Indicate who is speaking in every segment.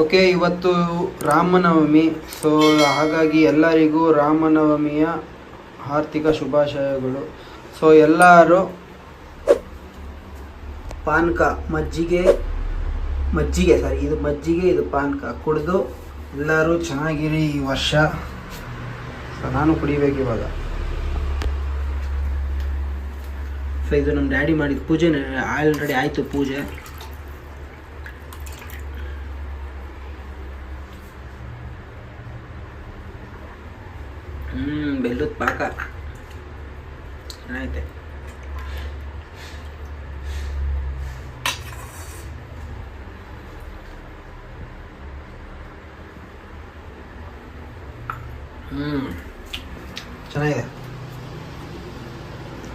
Speaker 1: Okay, ಇವತ್ತು Ramanavami, so ಹಾಗಾಗಿ ಎಲ್ಲರಿಗೂ ರಾಮನವಮಿಯ ಆರ್ಥಿಕ ಶುಭಾಶಯಗಳು. ಸೊ ಎಲ್ಲರೂ ಪಾನಕ, ಮಜ್ಜಿಗೆ ಮಜ್ಜಿಗೆ ಸಾರಿ ಇದು ಮಜ್ಜಿಗೆ, ಇದು ಪಾನಕ ಕುಡಿದು ಎಲ್ಲರೂ ಚೆನ್ನಾಗಿರಿ ಈ ವರ್ಷ. ಸೊ ನಾನು ಕುಡಿಬೇಕು ಇವಾಗ. ಸೊ ಇದು ನಮ್ಮ ಡ್ಯಾಡಿ ಮಾಡಿದ ಪೂಜೆ, ಆಲ್ರೆಡಿ ಆಯಿತು ಪೂಜೆ. ಹ್ಮ್, ಬೆಲ್ಲದ ಪಾಕ. ಚೆನ್ನಾಗೈತೆ. ಹ್ಮ್. ಚೆನ್ನಾಗಿದೆ.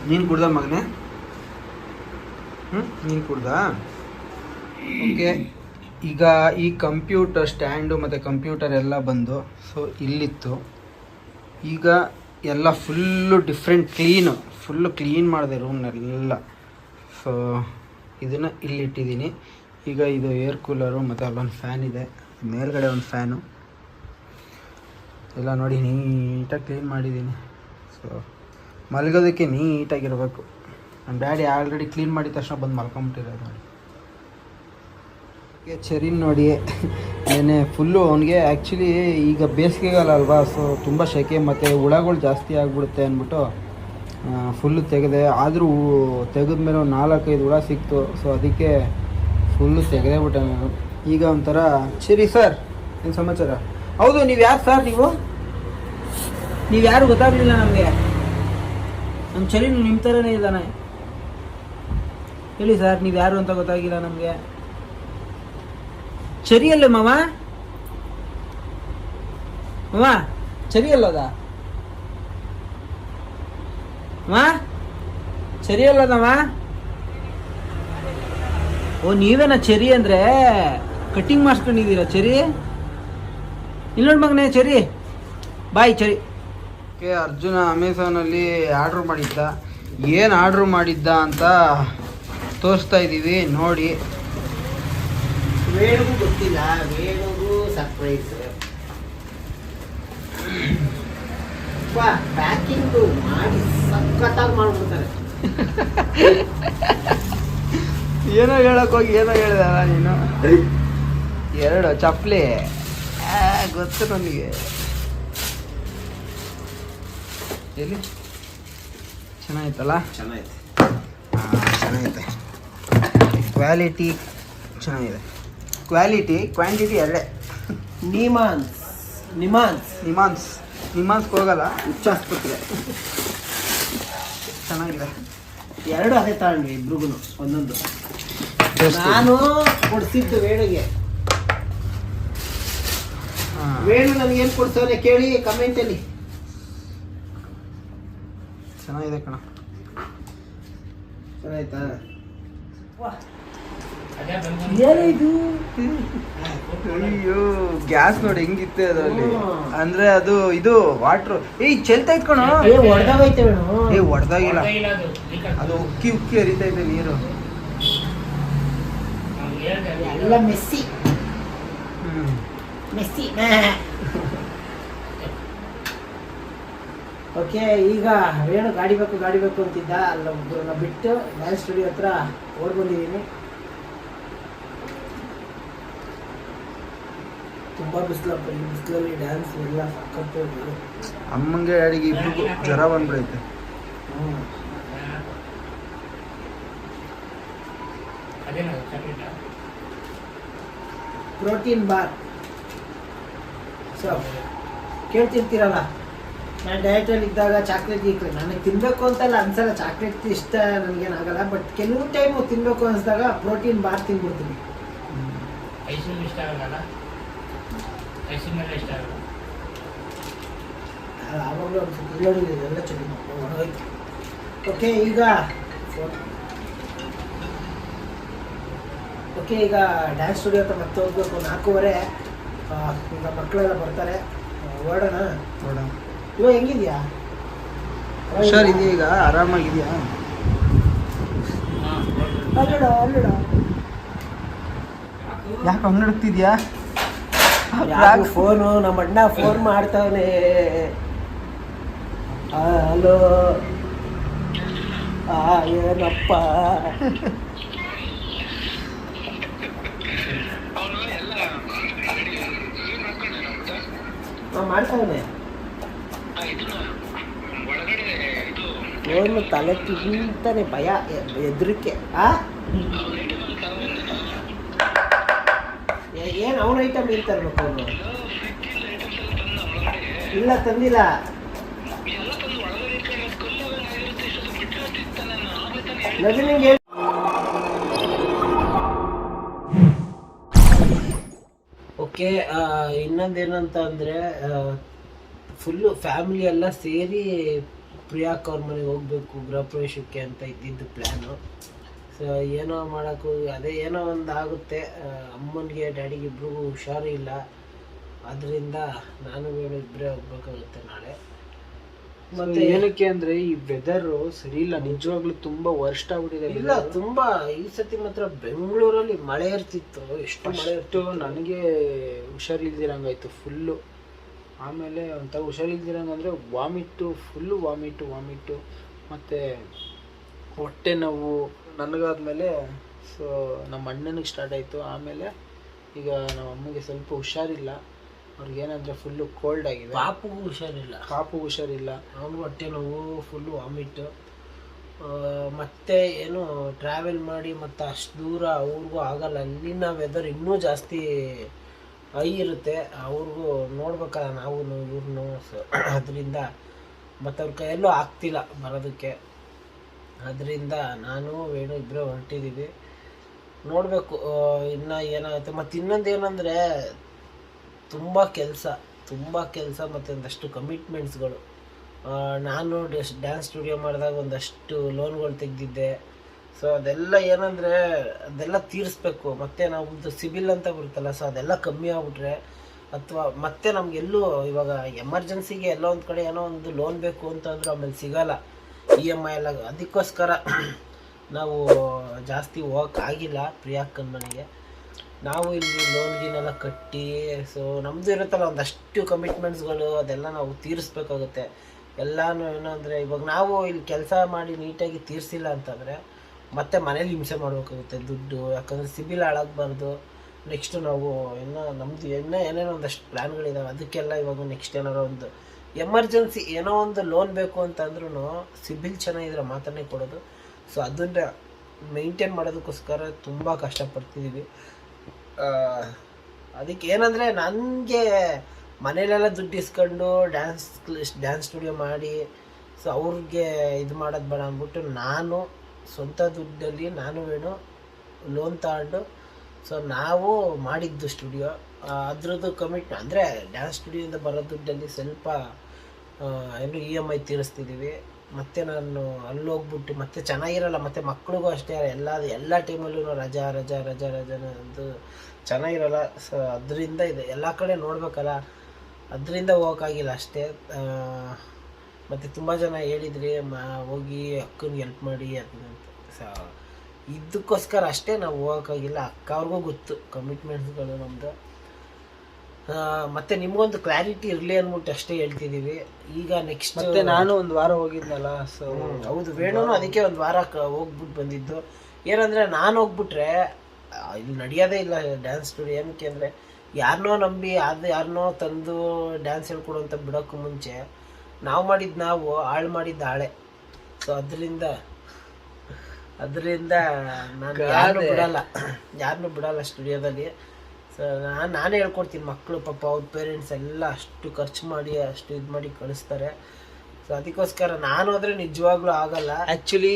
Speaker 1: ನೀನು ಕುಡ್ದ ಮಗನೇ? ಹ್ಞೂ ನೀನು ಕುಡ್ದ? ಓಕೆ. ಈಗ ಈ ಕಂಪ್ಯೂಟರ್ ಸ್ಟ್ಯಾಂಡು ಮತ್ತು ಕಂಪ್ಯೂಟರ್ ಎಲ್ಲ ಬಂದು, ಸೊ ಇಲ್ಲಿತ್ತು. ಈಗ ಎಲ್ಲ full different clean full clean ಮಾಡಿದೆ ರೂಮ್ನೆಲ್ಲ ಸೊ ಇದನ್ನು ಇಲ್ಲಿಟ್ಟಿದ್ದೀನಿ ಈಗ ಇದು ಏರ್ ಕೂಲರು ಮತ್ತು ಅಲ್ಲೊಂದು ಫ್ಯಾನ್ ಇದೆ. ಮೇಲ್ಗಡೆ ಒಂದು ಫ್ಯಾನು ಎಲ್ಲ ನೋಡಿ ನೀಟಾಗಿ ಕ್ಲೀನ್ ಮಾಡಿದ್ದೀನಿ. ಸೊ ಮಲಗೋದಕ್ಕೆ ನೀಟಾಗಿರಬೇಕು. ನಮ್ಮ ಡ್ಯಾಡಿ ಆಲ್ರೆಡಿ ಕ್ಲೀನ್ ಮಾಡಿದ ತಕ್ಷಣ ಬಂದು ಮಲ್ಕೊಂಬಿಟ್ಟಿರೋದು. ನೋಡಿ ಚೆರಿನ್ ನೋಡಿ ಏನೇ ಫುಲ್ಲು ಅವನಿಗೆ ಆ್ಯಕ್ಚುಲಿ ಈಗ ಬೇಸಿಗೆಗಾಲ ಅಲ್ವಾ ಸೊ ತುಂಬ ಸೆಕೆ ಮತ್ತು ಹುಳಗಳು ಜಾಸ್ತಿ ಆಗಿಬಿಡುತ್ತೆ ಅಂದ್ಬಿಟ್ಟು ಫುಲ್ಲು ತೆಗೆದೆ, ಆದರೂ ತೆಗೆದ ಮೇಲೆ ಒಂದು ನಾಲ್ಕೈದು ಹುಳ ಸಿಕ್ತು ಸೊ ಅದಕ್ಕೆ ಫುಲ್ಲು ತೆಗೆದೇ ಬಿಟ್ಟೆ ನಾನು. ಈಗ ಒಂಥರ, ಸರಿ ಸರ್ ಏನು ಸಮಾಚಾರ? ಹೌದು, ನೀವು ಯಾರು ಸರ್ ನೀವು? ನೀವು ಯಾರು ಗೊತ್ತಾಗಲಿಲ್ಲ ನಮಗೆ. ನಮ್ಮ ಚಳಿ ನಿಮ್ಮ ಥರನೇ ಇದ್ದಾನೆ. ಹೇಳಿ ಸರ್ ನೀವು ಯಾರು ಅಂತ ಗೊತ್ತಾಗಿಲ್ಲ ನಮಗೆ. ಚರಿಯಲ್ಲ ಮಾವ? ಮಾವ ಚರಿಯಲ್ಲದ ಮಾ ಚರಿಯಲ್ಲದಮ್ಮ ಓ, ನೀವೇನ ಚರಿ ಅಂದ್ರೆ ಕಟ್ಟಿಂಗ್ ಮಾಡಿಸ್ಕೊಂಡಿದ್ದೀರಾ ಚರಿ? ಇಲ್ಲ ಮಗನೇ, ಚರಿ. ಬಾಯ್, ಚರಿ. ಓಕೆ ಅರ್ಜುನ ಅಮೆಝಾನಲ್ಲಿ ಆರ್ಡ್ರ್ ಮಾಡಿದ್ದ. ಏನು ಆರ್ಡ್ರ್ ಮಾಡಿದ್ದ ಅಂತ ತೋರಿಸ್ತಾ ಇದ್ದೀವಿ, ನೋಡಿ.
Speaker 2: ವೇಣುಗೂ ಗೊತ್ತಿಲ್ಲ ವೇಣುಗೂ ಸರ್ಪ್ರೈಸ್ ಪ್ಯಾಕಿಂಗ್ ಮಾಡಿ ಸಖತ್ತಾಗಿ ಮಾಡ್ಬಿಡ್ತಾರೆ.
Speaker 1: ಏನೋ ಹೇಳಕ್ ಹೋಗಿ ಏನೋ ಹೇಳಿದಾರ ನೀನು? ಎರಡು ಚಪ್ಪಲಿ ಗೊತ್ತು ನನಗೆ ಎಲ್ಲಿ? ಚೆನ್ನಾಗಿತ್ತಲ್ಲ?
Speaker 2: ಚೆನ್ನಾಗಿದೆ
Speaker 1: ಹಾಂ ಚೆನ್ನಾಗೈತೆ. ಕ್ವಾಲಿಟಿ ಚೆನ್ನಾಗಿದೆ. ಕ್ವಾಲಿಟಿ ಕ್ವಾಂಟಿಟಿ ಎರಡೇ.
Speaker 2: ನಿಮಾನ್ಸ್ ನಿಮಾನ್ಸ್.
Speaker 1: ನಿಮಾನ್ಸ್. ನಿಮಾನ್ಸ್ಗೆ ಹೋಗಲ್ಲ
Speaker 2: ಹುಚ್ಚಾಸ್ಪತ್ರೆ
Speaker 1: ಚೆನ್ನಾಗಿದೆ.
Speaker 2: ಎರಡು ಅದೇ ತಗೊಂಡ್ವಿ ಇಬ್ರಿಗೂ ಒಂದೊಂದು. ನಾನು ಕೊಡ್ಸಿದ್ದು ವೇಣುಗೆ.
Speaker 1: ಹಾ.
Speaker 2: ವೇಣು ನನಗೆ ಏನು ಕೊಡ್ತಾರೆ ಕೇಳಿ ಕಮೆಂಟಲ್ಲಿ
Speaker 1: ಚೆನ್ನಾಗಿದೆ ಕಣ.
Speaker 2: ಚೆನ್ನಾಯ್ತಾ
Speaker 1: ಏನಿದು? ಅಯ್ಯೋ ಗ್ಯಾಸ್ ನೋಡಿ ಹೆಂಗಿತ್ತು ಅದರಲ್ಲಿ. ಅಂದ್ರೆ ಅದು ಇದು ವಾಟರ್ ಏಯ್ ಚೆಲ್ತಾ ಇತ್ಕೊಂಡು
Speaker 2: ಏ
Speaker 1: ಹೊಡೆದಾಗಿಲ್ಲ ಅದು. ಉಕ್ಕಿ ಉಕ್ಕಿ ಹರಿತಾ ಇದೆ ನೀರು.
Speaker 2: ಎಲ್ಲ ಮೆಸ್ಸಿ
Speaker 1: ಹ್ಮ್.
Speaker 2: ಮೆಸ್ಸಿ ಓಕೆ ಈಗ ಏನು ಗಾಡಿ ಬೇಕು ಗಾಡಿ ಬೇಕು ಅಂತಿದ್ದ. ಅಲ್ಲೊಬ್ಬರನ್ನ ಬಿಟ್ಟು ಡ್ಯಾನ್ಸ್ ಸ್ಟುಡಿಯೋ ಹತ್ರ ಓಡ್ ಬಂದಿದ್ದೀನಿ. ತುಂಬಾ ಬಿಸಿಲಪ್ಪ ಈ ಬಿಸಿಲಲ್ಲಿ ಡ್ಯಾನ್ಸ್ ಎಲ್ಲ ಇದು.
Speaker 1: ಅಮ್ಮಂಗೆ ಡ್ಯಾಡಿಗೆ ಇಬ್ರಿಗೂ ಜ್ವರ ಬಂದ್ಬಿಡೈತೆ.
Speaker 2: ಪ್ರೋಟೀನ್ ಬಾರ್ ಸೊ ಕೇಳ್ತಿರ್ತೀರಲ್ಲ ನಾನು ಡಯಟಲ್ಲಿ ಇದ್ದಾಗ ಚಾಕ್ಲೇಟ್ ಗೀಕ್ಲೇಟ್ ನನಗೆ ತಿನ್ನಬೇಕು ಅಂತಲ್ಲ ಅನ್ಸಲ್ಲ ಚಾಕ್ಲೇಟ್ ಇಷ್ಟ ನನಗೇನಾಗಲ್ಲ ಬಟ್ ಕೆಲವು ಟೈಮು ತಿನ್ನಬೇಕು ಅನಿಸಿದಾಗ ಪ್ರೋಟೀನ್ ಬಾರ್ ತಿನ್ಬಿಡ್ತೀನಿ
Speaker 3: ಐಸ್ಕ್ರೀಮ್ ಇಷ್ಟ ಆಗಲ್ಲ ಇಷ್ಟ
Speaker 2: ಆವಾಗಲೂ ಒಂದು ಎಲ್ಲ ಚಳಿ ಒಣಗೋಯ್ತು ಓಕೆ ಈಗ ಓಕೆ ಈಗ ಡ್ಯಾನ್ಸ್ ಸ್ಟುಡಿಯೋ ಹತ್ರ ಮತ್ತೆ ಹೋಗ್ಬೇಕು ನಾಲ್ಕೂವರೆ ಈಗ ಮಕ್ಕಳೆಲ್ಲ ಬರ್ತಾರೆ. ಹೊರಡೋಣ?
Speaker 1: ನೋಡ
Speaker 2: ಇವಾಗ ಹೆಂಗಿದ್ಯಾ?
Speaker 1: ಹುಷಾರ್ ಇದೆಯಾ ಈಗ ಆರಾಮಾಗಿದೆಯಾ?
Speaker 2: ಅಲ್ಲಡ ಅಲ್ಲಡ.
Speaker 1: ಯಾಕೆ ಹಂಗೆ
Speaker 2: ಫೋನು ನಮ್ಮ ಅಣ್ಣ ಫೋನ್ ಮಾಡ್ತಾವನೆ. ಹಲೋ. ಆ ಏನಪ್ಪ? ಮಾಡ್ತಾವನೆ. ಫೋನು ತಲೆ ತಿಂತಾನೆ ಭಯ ಹೆದ್ರಿಕೆ ಆ? ಏನ್ ಅವನ ಐಟಮ್ ಏನ್ ತರ್ಬೇಕು ಅವನು? ಇಲ್ಲ, ತಂದಿಲ್ಲ. ನವೀನಿಗೆ ಹೇಳಿ ಓಕೆ ಇನ್ನೊಂದೇನಂತ ಅಂದರೆ ಫುಲ್ಲು ಫ್ಯಾಮಿಲಿ ಎಲ್ಲ ಸೇರಿ ಪ್ರಿಯಾಕ್ ಅವ್ರ ಮನೆಗೆ ಹೋಗ್ಬೇಕು ಗೃಹ ಪ್ರವೇಶಕ್ಕೆ ಅಂತ ಇದ್ದಿದ್ದು ಪ್ಲ್ಯಾನು ಸೊ ಏನೋ ಮಾಡೋಕ್ಕೂ ಅದೇ ಏನೋ ಒಂದು ಆಗುತ್ತೆ. ಅಮ್ಮನಿಗೆ ಡ್ಯಾಡಿಗೆ ಇಬ್ರಿಗೂ ಹುಷಾರು ಇಲ್ಲ. ಅದರಿಂದ ನಾನು ಬೇಡ ಇಬ್ಬರೇ ಹೋಗ್ಬೇಕಾಗುತ್ತೆ ನಾಳೆ.
Speaker 4: ಮತ್ತೆ ಏನಕ್ಕೆ ಅಂದ್ರೆ ಈ ವೆದರ್ ಸರಿ ಇಲ್ಲ. ನಿಜವಾಗ್ಲೂ ತುಂಬಾ ವರ್ಸ್ಟ್ ಆಗ್ಬಿಟ್ಟಿದೆ
Speaker 2: ಇಲ್ಲ ತುಂಬಾ. ಈ ಸತಿ ಮಾತ್ರ ಬೆಂಗಳೂರಲ್ಲಿ ಮಳೆ ಇರ್ತಿತ್ತು. ಎಷ್ಟು ಮಳೆ
Speaker 4: ಇತ್ತು ನನಗೆ ಹುಷಾರಿಲ್ದಿರಂಗಾಯ್ತು ಫುಲ್ಲು ಆಮೇಲೆ ಒಂಥರ ಹುಷಾರಿಲ್ದಿರಂಗ ಅಂದ್ರೆ ವಾಮಿಟ್ಟು ಫುಲ್ಲು ವಾಮಿಟ್ಟು ವಾಮಿಟ್ಟು ಮತ್ತೆ ಹೊಟ್ಟೆ ನೋವು ನನಗಾದ್ಮೇಲೆ ಸೊ ನಮ್ಮ ಅಣ್ಣನಿಗೆ ಸ್ಟಾರ್ಟ್ ಆಯಿತು. ಆಮೇಲೆ ಈಗ ನಮ್ಮ ಅಮ್ಮಗೆ ಸ್ವಲ್ಪ ಹುಷಾರಿಲ್ಲ. ಅವ್ರಿಗೆ ಏನಂದ್ರೆ ಫುಲ್ಲು ಕೋಲ್ಡ್ ಆಗಿದೆ.
Speaker 2: ಪಾಪುಗೂ ಹುಷಾರಿಲ್ಲ.
Speaker 4: ಪಾಪು ಹುಷಾರಿಲ್ಲ.
Speaker 2: ಅವನಿಗೂ ಹೊಟ್ಟೆ ನೋವು ಫುಲ್ಲು ವಾಮಿಟ್ ಮತ್ತೆ ಏನು ಟ್ರಾವೆಲ್ ಮಾಡಿ ಮತ್ತೆ ಅಷ್ಟು ದೂರ ಅವ್ರಿಗೂ ಆಗಲ್ಲ. ಅಲ್ಲಿನ ವೆದರ್ ಇನ್ನೂ ಜಾಸ್ತಿ ಹೈ ಇರುತ್ತೆ. ಅವ್ರಿಗೂ ನೋಡ್ಬೇಕಲ್ಲ ನಾವು ಇವ್ರನ್ನೂ ಸೊ ಅದರಿಂದ ಮತ್ತು ಅವ್ರ ಕೈಯಲ್ಲೂ ಆಗ್ತಿಲ್ಲ ಬರೋದಕ್ಕೆ. ಅದರಿಂದ ನಾನು, ವೇಣು ಇಬ್ಬರೇ ಹೊರಟಿದ್ದೀವಿ ನೋಡಬೇಕು ಇನ್ನು ಏನಾಗುತ್ತೆ. ಮತ್ತು ಇನ್ನೊಂದು ಏನಂದರೆ, ತುಂಬ ಕೆಲಸ ತುಂಬ ಕೆಲಸ ಮತ್ತು ಒಂದಷ್ಟು ಕಮಿಟ್ಮೆಂಟ್ಸ್ಗಳು ನಾನು ಡ್ಯಾನ್ಸ್ ಸ್ಟುಡಿಯೋ ಮಾಡಿದಾಗ ಒಂದಷ್ಟು ಲೋನ್ಗಳು ತೆಗೆದಿದ್ದೆ. ಸೊ ಅದೆಲ್ಲ ಏನಂದರೆ, ಅದೆಲ್ಲ ತೀರಿಸ್ಬೇಕು. ಮತ್ತು ನಾವು ಸಿಬಿಲ್ ಅಂತ ಬರುತ್ತಲ್ಲ ಸೊ ಅದೆಲ್ಲ ಕಮ್ಮಿ ಆಗ್ಬಿಟ್ರೆ, ಅಥವಾ ಮತ್ತೆ ನಮಗೆಲ್ಲೂ ಇವಾಗ ಎಮರ್ಜೆನ್ಸಿಗೆ ಎಲ್ಲೋ ಒಂದು ಕಡೆ ಏನೋ ಒಂದು ಲೋನ್ ಬೇಕು ಅಂತಂದ್ರೆ ಆಮೇಲೆ ಸಿಗಲ್ಲ. ಇ ಎಂ ಐ ಎಲ್ಲ ಅದಕ್ಕೋಸ್ಕರ ನಾವು ಜಾಸ್ತಿ ಹೋಗೋಕ್ಕಾಗಿಲ್ಲ ಪ್ರಿಯಾಕ್ಕನ ಮನೆಗೆ. ನಾವು ಇಲ್ಲಿ ಲೋನ್ ಗೀನೆಲ್ಲ ಕಟ್ಟಿ ಸೊ ನಮ್ಮದು ಇರುತ್ತಲ್ಲ ಒಂದಷ್ಟು ಕಮಿಟ್ಮೆಂಟ್ಸ್ಗಳು ಅದೆಲ್ಲ ನಾವು ತೀರಿಸ್ಬೇಕಾಗುತ್ತೆ. ಎಲ್ಲನೂ ಅಂದರೆ ಇವಾಗ ನಾವು ಇಲ್ಲಿ ಕೆಲಸ ಮಾಡಿ ನೀಟಾಗಿ ತೀರಿಸಿಲ್ಲ ಅಂತಂದರೆ ಮತ್ತೆ ಮನೇಲಿ ಹಿಂಸೆ ಮಾಡಬೇಕಾಗುತ್ತೆ ದುಡ್ಡು. ಯಾಕಂದರೆ ಸಿಬಿಲ್ ಹಾಳಾಗಬಾರ್ದು. ನೆಕ್ಸ್ಟು ನಾವು ಇನ್ನೂ ನಮ್ಮದು ಇನ್ನೂ ಏನೇನೋ ಒಂದಷ್ಟು ಪ್ಲ್ಯಾನ್ಗಳಿದಾವೆ ಅದಕ್ಕೆಲ್ಲ ಇವಾಗ ನೆಕ್ಸ್ಟ್ ಏನಾರೋ ಒಂದು ಎಮರ್ಜೆನ್ಸಿ ಏನೋ ಒಂದು ಲೋನ್ ಬೇಕು ಅಂತಂದ್ರೂ ಸಿಬಿಲ್ ಚೆನ್ನಾಗಿದ್ರೆ ಮಾತ್ರನೇ ಕೊಡೋದು. ಸೊ ಅದನ್ನು ಮೇಂಟೈನ್ ಮಾಡೋದಕ್ಕೋಸ್ಕರ ತುಂಬ ಕಷ್ಟಪಡ್ತಿದ್ದೀವಿ ಅದಕ್ಕೆ ಏನಂದರೆ ನನಗೆ ಮನೇಲೆಲ್ಲ ದುಡ್ಡು ಇಸ್ಕೊಂಡು ಡ್ಯಾನ್ಸ್ ಡ್ಯಾನ್ಸ್ ಸ್ಟುಡಿಯೋ ಮಾಡಿ ಸೊ ಅವ್ರಿಗೆ ಇದು ಮಾಡೋದು ಬೇಡ ಅಂದ್ಬಿಟ್ಟು ನಾನು ಸ್ವಂತ ದುಡ್ಡಲ್ಲಿ ನಾನು ಏನು ಲೋನ್ ತಗೊಂಡು ಸೊ ನಾವು ಮಾಡಿದ್ದು ಸ್ಟುಡಿಯೋ ಅದ್ರದ್ದು ಕಮಿಟ್ ಅಂದರೆ ಡ್ಯಾನ್ಸ್ ಸ್ಟುಡಿಯೋದಿಂದ ಬರೋ ದುಡ್ಡಲ್ಲಿ ಸ್ವಲ್ಪ ಏನು ಇ ಎಂ ಐ ತೀರಿಸ್ತಿದ್ದೀವಿ ಮತ್ತು ನಾನು ಅಲ್ಲಿ ಹೋಗ್ಬಿಟ್ಟು ಮತ್ತೆ ಚೆನ್ನಾಗಿರಲ್ಲ, ಮತ್ತು ಮಕ್ಳಿಗೂ ಅಷ್ಟೇ ಎಲ್ಲ ಎಲ್ಲ ಟೈಮಲ್ಲೂ ರಜಾ ರಜಾ ರಜಾ ರಜಾ ಅದು ಚೆನ್ನಾಗಿರಲ್ಲ. ಸೊ ಅದರಿಂದ ಇದೆ. ಎಲ್ಲ ಕಡೆ ನೋಡ್ಬೇಕಲ್ಲ, ಅದರಿಂದ ಹೋಗೋಕ್ಕಾಗಿಲ್ಲ ಅಷ್ಟೇ. ಮತ್ತು ತುಂಬ ಜನ ಹೇಳಿದ್ರಿ, ಮಾ, ಹೋಗಿ ಅಕ್ಕನಿಗೆ ಹೆಲ್ಪ್ ಮಾಡಿ ಅದನ್ನಂತ ಸೊ ಇದಕ್ಕೋಸ್ಕರ ಅಷ್ಟೇ ನಾವು ಹೋಗೋಕ್ಕಾಗಿಲ್ಲ ಅಕ್ಕ ಅವ್ರಿಗೂ ಗೊತ್ತು ಕಮಿಟ್ಮೆಂಟ್ಸ್ಗಳು ನಮ್ಮದು ಮತ್ತೆ ನಿಮ್ಗೊಂದು ಕ್ಲಾರಿಟಿ ಇರಲಿ ಅಂದ್ಬಿಟ್ಟು ಅಷ್ಟೇ ಹೇಳ್ತಿದ್ದೀವಿ ಈಗ ನೆಕ್ಸ್ಟ್
Speaker 4: ಮತ್ತೆ ನಾನು ಒಂದು ವಾರ ಹೋಗಿದ್ನಲ್ಲ ಸೊ
Speaker 2: ಹೌದು ವೇಣುನು ಅದಕ್ಕೆ ಒಂದು ವಾರ ಹೋಗ್ಬಿಟ್ಟು ಬಂದಿದ್ದು. ಏನಂದ್ರೆ ನಾನು ಹೋಗ್ಬಿಟ್ರೆ ಇಲ್ಲಿ ನಡೆಯೋದೇ ಇಲ್ಲ ಡ್ಯಾನ್ಸ್ ಸ್ಟುಡಿಯೋ ಏನಕ್ಕೆ ಅಂದರೆ ಯಾರನ್ನೋ ನಂಬಿ ಅದು ಯಾರನ್ನೋ ತಂದು ಡ್ಯಾನ್ಸ್ ಹೇಳ್ಕೊಡು ಅಂತ ಬಿಡೋಕ್ಕೂ ಮುಂಚೆ ನಾವು ಮಾಡಿದ್ದು ನಾವು ಹಾಳು ಮಾಡಿದ್ದು ಹಾಳೆ ಸೊ ಅದರಿಂದ ಅದರಿಂದ ನಾನು ಯಾರನ್ನೂ ಬಿಡಲ್ಲ. ಯಾರನ್ನೂ ಬಿಡಲ್ಲ ಸ್ಟುಡಿಯೋದಲ್ಲಿ ಸೊ ನಾನು ನಾನೇ ಹೇಳ್ಕೊಡ್ತೀನಿ ಮಕ್ಕಳು ಪಾಪ ಅವ್ರ ಪೇರೆಂಟ್ಸ್ ಎಲ್ಲ ಅಷ್ಟು ಖರ್ಚು ಮಾಡಿ ಅಷ್ಟು ಇದು ಮಾಡಿ ಕಳಿಸ್ತಾರೆ. ಸೊ ಅದಕ್ಕೋಸ್ಕರ ನಾನು ಹೋದ್ರೆ ನಿಜವಾಗ್ಲೂ ಆಗಲ್ಲ.
Speaker 4: ಆ್ಯಕ್ಚುಲಿ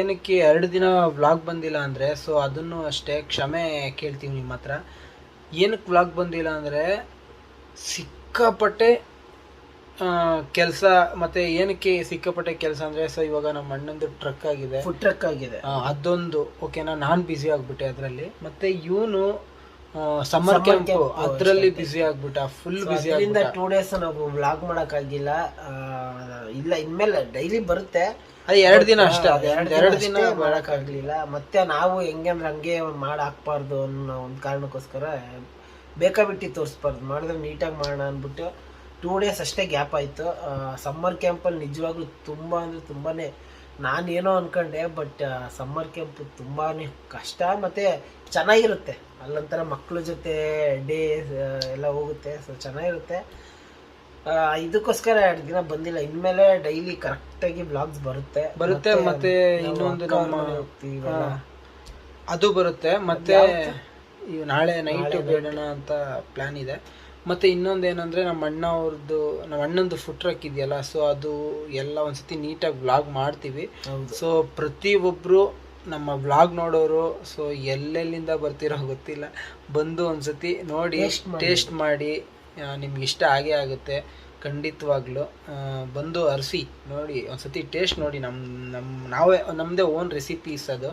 Speaker 4: ಏನಕ್ಕೆ ಎರಡು ದಿನ ವ್ಲಾಗ್ ಬಂದಿಲ್ಲ ಅಂದರೆ ಸೊ ಅದನ್ನು ಅಷ್ಟೇ ಕ್ಷಮೆ ಕೇಳ್ತೀವಿ ನಿಮ್ಮ ಹತ್ರ. ಏನಕ್ಕೆ ವ್ಲಾಗ್ ಬಂದಿಲ್ಲ ಅಂದರೆ ಸಿಕ್ಕಾಪಟ್ಟೆ ಕೆಲಸ ಮತ್ತು ಏನಕ್ಕೆ ಸಿಕ್ಕಾಪಟ್ಟೆ ಕೆಲಸ ಅಂದರೆ ಸೊ ಇವಾಗ ನಮ್ಮ ಅಣ್ಣಂದು ಟ್ರಕ್ ಆಗಿದೆ.
Speaker 2: ಫುಡ್ ಟ್ರಕ್ ಆಗಿದೆ.
Speaker 4: ಅದೊಂದು ಓಕೆನಾ ನಾನು ಬ್ಯುಸಿ ಆಗಿಬಿಟ್ಟೆ ಅದರಲ್ಲಿ. ಮತ್ತೆ ಇವನು ಸಮ್ಮರ್ ಕ್ಯಾಂಪ್ ಅದರಲ್ಲಿ ಬ್ಯುಸಿ ಆಗ್ಬಿಟ್ಟ ಫುಲ್ ಬ್ಯುಸಿ ಆಗಿಂದ
Speaker 2: ಟೂ ಡೇಸ್ ನಾವು ವ್ಲಾಗ್ ಮಾಡೋಕ್ಕಾಗಿಲ್ಲ. ಇಲ್ಲ ಇನ್ಮೇಲೆ ಡೈಲಿ ಬರುತ್ತೆ.
Speaker 4: ಅದೇ ಎರಡು ದಿನ ಅಷ್ಟೇ ಅದು
Speaker 2: ಎರಡು
Speaker 4: ಎರಡು ದಿನ
Speaker 2: ಮಾಡೋಕ್ಕಾಗಲಿಲ್ಲ. ಮತ್ತೆ ನಾವು ಹೆಂಗೆ ಅಂದ್ರೆ ಹಂಗೆ ಮಾಡಿ ಹಾಕ್ಬಾರ್ದು ಅನ್ನೋ ಒಂದು ಕಾರಣಕ್ಕೋಸ್ಕರ ಬೇಕಾಬಿಟ್ಟು ತೋರಿಸ್ಬಾರ್ದು. ಮಾಡಿದ್ರೆ ನೀಟಾಗಿ ಮಾಡೋಣ ಅಂದ್ಬಿಟ್ಟು ಟೂ ಡೇಸ್ ಅಷ್ಟೇ ಗ್ಯಾಪ್ ಆಯಿತು. ಸಮ್ಮರ್ ಕ್ಯಾಂಪಲ್ಲಿ ನಿಜವಾಗ್ಲೂ ತುಂಬ ಅಂದರೆ ತುಂಬಾ ನಾನೇನೋ ಅನ್ಕೊಂಡೆ ಬಟ್ ಸಮ್ಮರ್ ಕ್ಯಾಂಪ್ ತುಂಬಾ ಕಷ್ಟ ಮತ್ತು ಚೆನ್ನಾಗಿರುತ್ತೆ. ಅಲ್ಲಂತರ ಮಕ್ಕಳ ಜೊತೆ ಡೇ ಎಲ್ಲ ಹೋಗುತ್ತೆ. ಸೊ ಚೆನ್ನಾಗಿರುತ್ತೆ. ಇದಕ್ಕೋಸ್ಕರ ಎರಡು ದಿನ ಬಂದಿಲ್ಲ. ಇನ್ಮೇಲೆ ಡೈಲಿ ಕರೆಕ್ಟಾಗಿ ಬ್ಲಾಗ್ಸ್ ಬರುತ್ತೆ.
Speaker 4: ಬರುತ್ತೆ ಮತ್ತೆ ಇನ್ನೊಂದು ನಮ್ಮ. ಅದು ಬರುತ್ತೆ. ಮತ್ತೆ ನಾಳೆ ನೈಟ್ ಬೇಡೋಣ ಅಂತ ಪ್ಲಾನ್ ಇದೆ. ಮತ್ತೆ ಇನ್ನೊಂದು ಏನಂದ್ರೆ ನಮ್ಮ ಅಣ್ಣ ಅವ್ರದ್ದು ನಮ್ಮ ಅಣ್ಣಂದು ಫುಟ್ ಟ್ರಕ್ ಇದೆಯಲ್ಲ ಸೊ ಅದು ಎಲ್ಲ ಒಂದ್ಸತಿ ನೀಟಾಗಿ ಬ್ಲಾಗ್ ಮಾಡ್ತೀವಿ. ಸೊ ಪ್ರತಿ ಪ್ರತಿಯೊಬ್ಬರು ನಮ್ಮ ಬ್ಲಾಗ್ ನೋಡೋರು ಸೊ ಎಲ್ಲೆಲ್ಲಿಂದ ಬರ್ತಿರೋ ಗೊತ್ತಿಲ್ಲ. ಬಂದು ಒಂದ್ಸತಿ ನೋಡಿ ಟೇಸ್ಟ್ ಮಾಡಿ. ನಿಮ್ಗೆ ಇಷ್ಟ ಆಗೇ ಆಗುತ್ತೆ ಖಂಡಿತವಾಗ್ಲೂ. ಬಂದು ಅರಿಸಿ ನೋಡಿ ಒಂದ್ಸತಿ ಟೇಸ್ಟ್ ನೋಡಿ ನಮ್ಮ ನಮ್ಮ ನಾವೇ ನಮ್ಮದೇ ಓನ್ ರೆಸಿಪೀಸ್ ಅದು.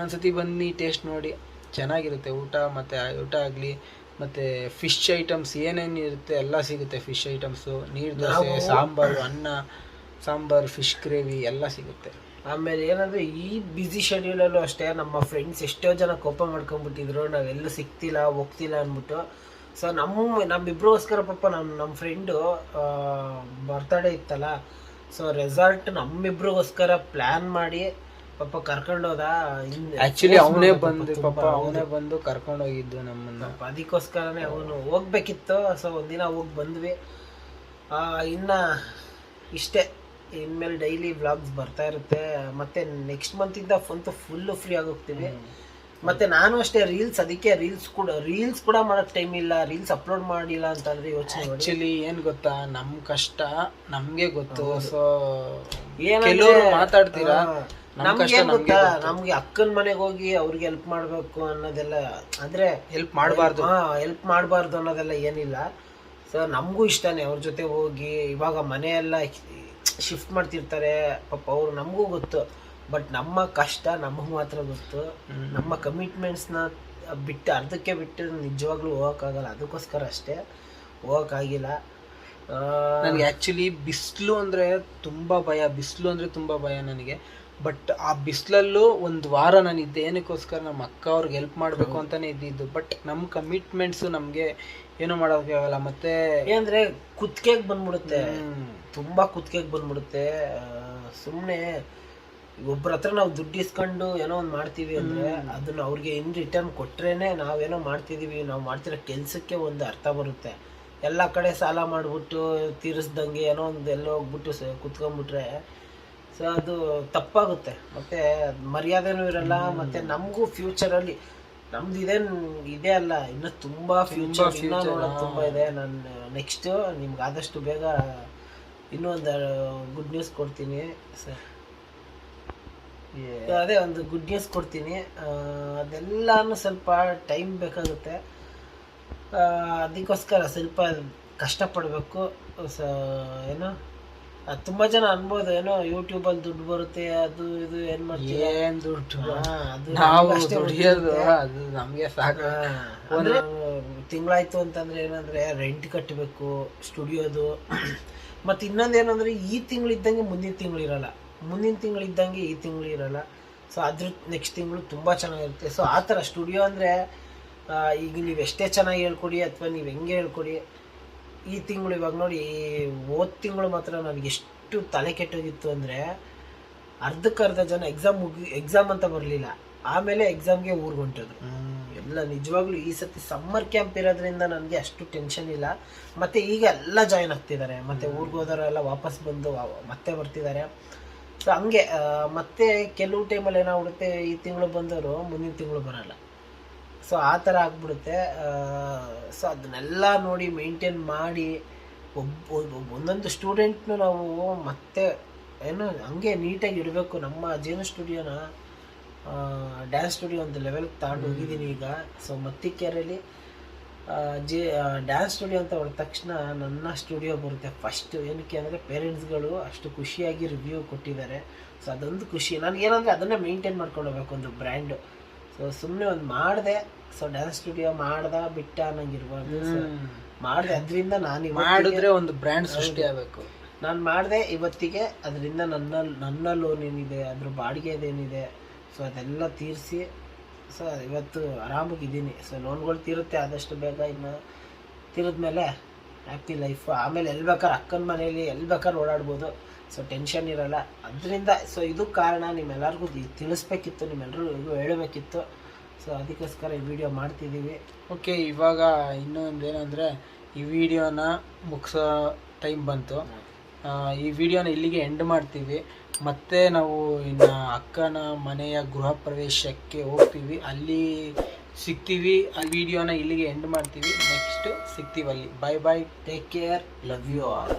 Speaker 4: ಒಂದ್ಸತಿ ಬನ್ನಿ ಟೇಸ್ಟ್ ನೋಡಿ ಚೆನ್ನಾಗಿರುತ್ತೆ ಊಟ ಮತ್ತು ಊಟ ಆಗಲಿ ಮತ್ತು ಫಿಶ್ ಐಟಮ್ಸ್ ಏನೇನು ಇರುತ್ತೆ ಎಲ್ಲ ಸಿಗುತ್ತೆ ಫಿಶ್ ಐಟಮ್ಸು ನೀರು ದೋಸೆ ಸಾಂಬಾರು ಅನ್ನ ಸಾಂಬಾರು ಫಿಶ್ ಗ್ರೇವಿ ಎಲ್ಲ ಸಿಗುತ್ತೆ.
Speaker 2: ಆಮೇಲೆ ಏನಂದ್ರೆ ಈ ಬ್ಯುಸಿ ಶೆಡ್ಯೂಲಲ್ಲೂ ಅಷ್ಟೇ ನಮ್ಮ ಫ್ರೆಂಡ್ಸ್ ಎಷ್ಟೋ ಜನ ಕೋಪ ಮಾಡ್ಕೊಂಬಿಟ್ಟಿದ್ರು ನಾವೆಲ್ಲೂ ಸಿಗ್ತಿಲ್ಲ ಹೋಗ್ತಿಲ್ಲ ಅಂದ್ಬಿಟ್ಟು. ಸೊ ನಮ್ಮ ನಮ್ಮಿಬ್ರಿಗೋಸ್ಕರ ಪಾಪ ನಮ್ಮ ನಮ್ಮ ಫ್ರೆಂಡು ಬರ್ತಡೇ ಇತ್ತಲ್ಲ. ಸೊ ರೆಸಾರ್ಟ್ ನಮ್ಮಿಬ್ರಿಗೋಸ್ಕರ ಪ್ಲ್ಯಾನ್ ಮಾಡಿ ಪಾಪ ಕರ್ಕೊಂಡೋದ
Speaker 4: ಆಕ್ಚುಲಿ ಅವನೇ ಬಂದು ಪಾಪ ಅವನೇ ಬಂದು ಕರ್ಕೊಂಡು ಹೋಗಿದ್ದು ನಮ್ಮನ್ನ.
Speaker 2: ಅದಕ್ಕೋಸ್ಕರನೇ ಅವನು ಹೋಗ್ಬೇಕಿತ್ತು. ಸೊ ಒಂದಿನ ಹೋಗಿ ಬಂದ್ವಿ. ಇನ್ನ ಇಷ್ಟೇ. ಇನ್ಮೇಲೆ ಡೈಲಿ ವ್ಲಾಗ್ಸ್ ಬರ್ತಾ ಇರುತ್ತೆ. ಮತ್ತೆ ನೆಕ್ಸ್ಟ್ ಮಂತಿಂದ ಅಂತೂ ಫುಲ್ ಫ್ರೀ ಆಗೋಗ್ತೀವಿ ಮತ್ತೆ ನಾನು ಅಷ್ಟೇ ರೀಲ್ಸ್ ಅದಕ್ಕೆ ರೀಲ್ಸ್ ಕೂಡ ರೀಲ್ಸ್ ಕೂಡ ಮಾಡಕ್ ಟೈಮ್ ಇಲ್ಲ. ರೀಲ್ಸ್ ಅಪ್ಲೋಡ್ ಮಾಡಿಲ್ಲ ಅಂತಂದ್ರೆ ಯೋಚನೆ
Speaker 4: ಆ್ಯಕ್ಚುಲಿ ಏನ್ ಗೊತ್ತಾ? ನಮ್ ಕಷ್ಟ ನಮ್ಗೆ ಗೊತ್ತು. ಸೊ
Speaker 2: ಏನೋ
Speaker 4: ಕೆಲವರು ಮಾತಾಡ್ತೀರಾ?
Speaker 2: ನಮ್ಗೆ
Speaker 4: ನಮ್ಗೆ
Speaker 2: ಗೊತ್ತಾ? ನಮ್ಗೆ ಅಕ್ಕನ ಮನೆಗೆ ಹೋಗಿ ಅವ್ರಿಗೆ ಹೆಲ್ಪ್ ಮಾಡ್ಬೇಕು ಅನ್ನೋದೆಲ್ಲ ಅಂದ್ರೆ
Speaker 4: ಹೆಲ್ಪ್ ಮಾಡಬಾರ್ದು.
Speaker 2: ಹಾ ಹೆಲ್ಪ್ ಮಾಡಬಾರ್ದು ಅನ್ನೋದೆಲ್ಲ ಏನಿಲ್ಲ. ಸೊ ನಮಗೂ ಇಷ್ಟನೇ. ಅವ್ರ ಜೊತೆ ಹೋಗಿ ಇವಾಗ ಮನೆ ಎಲ್ಲ ಶಿಫ್ಟ್ ಮಾಡ್ತಿರ್ತಾರೆ. ಪಾಪ ಅವ್ರು ನಮಗೂ ಗೊತ್ತು. ಬಟ್ ನಮ್ಮ ಕಷ್ಟ ನಮಗೆ ಮಾತ್ರ ಗೊತ್ತು. ನಮ್ಮ ಕಮಿಟ್ಮೆಂಟ್ಸ್ನ ಬಿಟ್ಟು ಅರ್ಧಕ್ಕೆ ಬಿಟ್ಟು ನಿಜವಾಗ್ಲೂ ಹೋಗೋಕ್ಕಾಗಲ್ಲ. ಅದಕ್ಕೋಸ್ಕರ ಅಷ್ಟೇ. ಹೋಗೋಕ್ಕಾಗಿಲ್ಲ.
Speaker 4: ನನಗೆ ಆ್ಯಕ್ಚುಲಿ ಬಿಸಿಲು ಅಂದರೆ ತುಂಬ ಭಯ. ಬಿಸಿಲು ಅಂದರೆ ತುಂಬ ಭಯ ನನಗೆ. ಬಟ್ ಆ ಬಿಸಿಲಲ್ಲೂ ಒಂದು ವಾರ ನಾನು ಇದ್ದೇನಕ್ಕೋಸ್ಕರ ನಮ್ಮ ಅಕ್ಕ ಅವ್ರಿಗೆ ಹೆಲ್ಪ್ ಮಾಡಬೇಕು ಅಂತಲೇ ಇದ್ದಿದ್ದು. ಬಟ್ ನಮ್ಮ ಕಮಿಟ್ಮೆಂಟ್ಸು ನಮಗೆ ಏನು ಮಾಡೋಕ್ಕಾಗಲ್ಲ ಮತ್ತೆ
Speaker 2: ಏನಂದ್ರೆ ಕುತ್ತಿಗೆಗೆ ಬಂದ್ಬಿಡುತ್ತೆ. ತುಂಬಾ ಕುತ್ತಿಗೆಗೆ ಬಂದ್ಬಿಡುತ್ತೆ. ಸುಮ್ಮನೆ ಒಬ್ರ ಹತ್ರ ನಾವು ದುಡ್ಡು ಇಸ್ಕೊಂಡು ಏನೋ ಒಂದು ಮಾಡ್ತೀವಿ ಅಂದ್ರೆ ಅದನ್ನ ಅವ್ರಿಗೆ ಇನ್ ರಿಟರ್ನ್ ಕೊಟ್ರೇನೆ ನಾವೇನೋ ಮಾಡ್ತಿದೀವಿ ನಾವು ಮಾಡ್ತಿರೋ ಕೆಲ್ಸಕ್ಕೆ ಒಂದು ಅರ್ಥ ಬರುತ್ತೆ. ಎಲ್ಲ ಕಡೆ ಸಾಲ ಮಾಡಿಬಿಟ್ಟು ತೀರಿಸ್ದಂಗೆ ಏನೋ ಒಂದು ಎಲ್ಲೋ ಹೋಗ್ಬಿಟ್ಟು ಕುತ್ಕೊಂಡ್ಬಿಟ್ರೆ ಸೊ ಅದು ತಪ್ಪಾಗುತ್ತೆ. ಮತ್ತೆ ಮರ್ಯಾದೆನೂ ಇರಲ್ಲ ಮತ್ತೆ ನಮಗೂ ಫ್ಯೂಚರಲ್ಲಿ ನಮ್ದು ಇದೇನು ಇದೆ ಅಲ್ಲ. ಇನ್ನು ತುಂಬಾ ಫ್ಯೂಚರ್ ಇನ್ನ
Speaker 4: future,
Speaker 2: ನೋಡೋದು ತುಂಬಾ ಇದೆ. ನಾನು ನೆಕ್ಸ್ಟ್ ನಿಮ್ಗೆ ಆದಷ್ಟು ಬೇಗ ಇನ್ನೂ ಒಂದು ಗುಡ್ ನ್ಯೂಸ್ ಕೊಡ್ತೀನಿ. ಸರ್ ಅದೇ ಒಂದು ಗುಡ್ ನ್ಯೂಸ್ ಕೊಡ್ತೀನಿ. ಅದೆಲ್ಲಾನು ಸ್ವಲ್ಪ ಟೈಮ್ ಬೇಕಾಗುತ್ತೆ. ಅದಕ್ಕೋಸ್ಕರ ಸ್ವಲ್ಪ ಕಷ್ಟಪಡಬೇಕು. ಸ ಏನೋ? ತುಂಬಾ ಜನ ಅನ್ಬೋದು ಏನೋ ಯೂಟ್ಯೂಬಲ್ಲಿ ದುಡ್ಡು ಬರುತ್ತೆ ಅದು ಇದು ಏನ್ ಮಾಡ್ತೀವಿ
Speaker 4: ಏನ್ ದುಡ್ಡು? ನಾವು
Speaker 2: ನಮ್ಗೆ ಅಷ್ಟೇ
Speaker 4: ದುಡಿಯೋದು ಅದು ನಮ್ಗೆ ಸಾಕು.
Speaker 2: ತಿಂಗಳಾಯ್ತು ಅಂತಂದ್ರೆ ಏನಂದ್ರೆ ರೆಂಟ್ ಕಟ್ಟಬೇಕು ಸ್ಟುಡಿಯೋದು. ಮತ್ತೆ ಇನ್ನೊಂದೇನಂದ್ರೆ ಈ ತಿಂಗಳು ಇದ್ದಂಗೆ ಮುಂದಿನ ತಿಂಗಳು ಇರಲ್ಲ. ಮುಂದಿನ ತಿಂಗಳು ಇದ್ದಂಗೆ ಈ ತಿಂಗಳು ಇರಲ್ಲ. ಸೊ ಅದ್ರ ನೆಕ್ಸ್ಟ್ ತಿಂಗಳು ತುಂಬಾ ಚೆನ್ನಾಗಿರುತ್ತೆ. ಸೊ ಆ ಥರ ಸ್ಟುಡಿಯೋ ಅಂದ್ರೆ ಈಗ ನೀವು ಎಷ್ಟೇ ಚೆನ್ನಾಗಿ ಹೇಳ್ಕೊಡಿ ಅಥವಾ ನೀವು ಹೆಂಗೆ ಹೇಳ್ಕೊಡಿ ಈ ತಿಂಗಳು ಇವಾಗ ನೋಡಿ ಹೋದ ತಿಂಗಳು ಮಾತ್ರ ನನಗೆ ಎಷ್ಟು ತಲೆ ಕೆಟ್ಟೋಗಿತ್ತು ಅಂದರೆ ಅರ್ಧಕ್ಕರ್ಧ ಜನ ಎಕ್ಸಾಮ್ ಮುಗಿ ಎಕ್ಸಾಮ್ ಅಂತ ಬರಲಿಲ್ಲ. ಆಮೇಲೆ ಎಕ್ಸಾಮ್ಗೆ ಊರಿಗೆ ಎಲ್ಲ ನಿಜವಾಗ್ಲೂ ಈ ಸತಿ ಸಮ್ಮರ್ ಕ್ಯಾಂಪ್ ಇರೋದ್ರಿಂದ ನನಗೆ ಅಷ್ಟು ಟೆನ್ಷನ್ ಇಲ್ಲ. ಮತ್ತು ಈಗ ಎಲ್ಲ ಜಾಯ್ನ್ ಆಗ್ತಿದ್ದಾರೆ ಮತ್ತೆ ಊರಿಗೆ ಹೋದವರೆಲ್ಲ ವಾಪಸ್ ಬಂದು ಮತ್ತೆ ಬರ್ತಿದ್ದಾರೆ ಸೊ ಹಂಗೆ ಮತ್ತೆ ಕೆಲವು ಟೈಮಲ್ಲಿ ಏನಾಗ್ಬಿಡುತ್ತೆ ಈ ತಿಂಗಳು ಬಂದವರು ಮುಂದಿನ ತಿಂಗಳು ಬರಲ್ಲ. ಸೊ ಆ ಥರ ಆಗ್ಬಿಡುತ್ತೆ. ಸೊ ಅದನ್ನೆಲ್ಲ ನೋಡಿ ಮೇಂಟೈನ್ ಮಾಡಿ ಒಬ್ಬ ಒಂದೊಂದು ಸ್ಟೂಡೆಂಟ್ನು ನಾವು ಮತ್ತೆ ಏನು, ಹಂಗೆ ನೀಟಾಗಿ ಇಡಬೇಕು ನಮ್ಮ ಜೇನು ಸ್ಟುಡಿಯೋನ ಡ್ಯಾನ್ಸ್ ಸ್ಟುಡಿಯೋ ಒಂದು ಲೆವೆಲ್ಗೆ ತಗೊಂಡು ಹೋಗಿದ್ದೀನಿ ಈಗ. ಸೊ ಮತ್ತಿಕೆರೆಯಲ್ಲಿ ಜೆ ಡ್ಯಾನ್ಸ್ ಸ್ಟುಡಿಯೋ ಅಂತ ಹೊಡೆದ ತಕ್ಷಣ ನನ್ನ ಸ್ಟುಡಿಯೋ ಬರುತ್ತೆ. ಫಸ್ಟ್ ಏನಕ್ಕೆ ಅಂದರೆ ಪೇರೆಂಟ್ಸ್ಗಳು ಅಷ್ಟು ಖುಷಿಯಾಗಿ ರಿವ್ಯೂ ಕೊಟ್ಟಿದ್ದಾರೆ. ಸೊ ಅದೊಂದು ಖುಷಿ. ನನಗೇನಂದರೆ ಅದನ್ನೇ ಮೇಂಟೈನ್ ಮಾಡ್ಕೊಂಡು ಹೋಗ್ಬೇಕು ಒಂದು ಬ್ರ್ಯಾಂಡು ಸೊ ಸುಮ್ಮನೆ ಒಂದು ಮಾಡಿದೆ. ಸೊ ಡ್ಯಾನ್ಸ್ ಸ್ಟುಡಿಯೋ ಮಾಡ್ದ ಬಿಟ್ಟ ಅನ್ನಂಗಿರ್ಬಾರ್ದು. ಮಾಡಿದೆ. ಅದರಿಂದ ನಾನು
Speaker 4: ಮಾಡಿದ್ರೆ ಒಂದು ಬ್ರ್ಯಾಂಡ್ ಸೃಷ್ಟಿ ಆಗಬೇಕು.
Speaker 2: ನಾನು ಮಾಡಿದೆ ಇವತ್ತಿಗೆ ಅದರಿಂದ ನನ್ನ ನನ್ನ ಲೋನ್ ಏನಿದೆ ಅದ್ರ ಬಾಡಿಗೆದೇನಿದೆ ಸೊ ಅದೆಲ್ಲ ತೀರಿಸಿ ಸೊ ಇವತ್ತು ಆರಾಮಾಗಿದ್ದೀನಿ ಸೊ ಲೋನ್ಗಳು ತೀರುತ್ತೆ ಆದಷ್ಟು ಬೇಗ ಇನ್ನು ತೀರಿದ್ಮೇಲೆ ಹ್ಯಾಪಿ ಲೈಫ್ ಆಮೇಲೆ ಎಲ್ಲಿ ಬೇಕಾದ್ರೆ ಅಕ್ಕನ ಮನೇಲಿ ಎಲ್ಲಿ ಬೇಕಾದ್ರೆ ಓಡಾಡ್ಬೋದು. ಸೊ ಟೆನ್ಷನ್ ಇರಲ್ಲ. ಅದರಿಂದ ಸೊ ಇದು ಕಾರಣ ನಿಮ್ಮೆಲ್ಲರಿಗೂ ತಿಳಿಸ್ಬೇಕಿತ್ತು ನಿಮ್ಮೆಲ್ಲರಿಗೂ ಹೇಳಬೇಕಿತ್ತು. ಸೊ ಅದಕ್ಕೋಸ್ಕರ ಈ ವಿಡಿಯೋ ಮಾಡ್ತಿದ್ದೀವಿ.
Speaker 4: ಓಕೆ ಇವಾಗ ಇನ್ನೊಂದು ಏನಂದರೆ ಈ ವಿಡಿಯೋನ ಮುಗಿಸೋ ಟೈಮ್ ಬಂತು. ಈ ವಿಡಿಯೋನ ಇಲ್ಲಿಗೆ ಎಂಡ್ ಮಾಡ್ತೀವಿ. ಮತ್ತೆ ನಾವು ಇನ್ನು ಅಕ್ಕನ ಮನೆಯ ಗೃಹ ಪ್ರವೇಶಕ್ಕೆ ಹೋಗ್ತೀವಿ. ಅಲ್ಲಿ ಸಿಗ್ತೀವಿ. ಆ ವಿಡಿಯೋನ ಇಲ್ಲಿಗೆ ಎಂಡ್ ಮಾಡ್ತೀವಿ. ನೆಕ್ಸ್ಟ್ ಸಿಗ್ತೀವಿ ಅಲ್ಲಿ. Bye bye
Speaker 2: take care love you all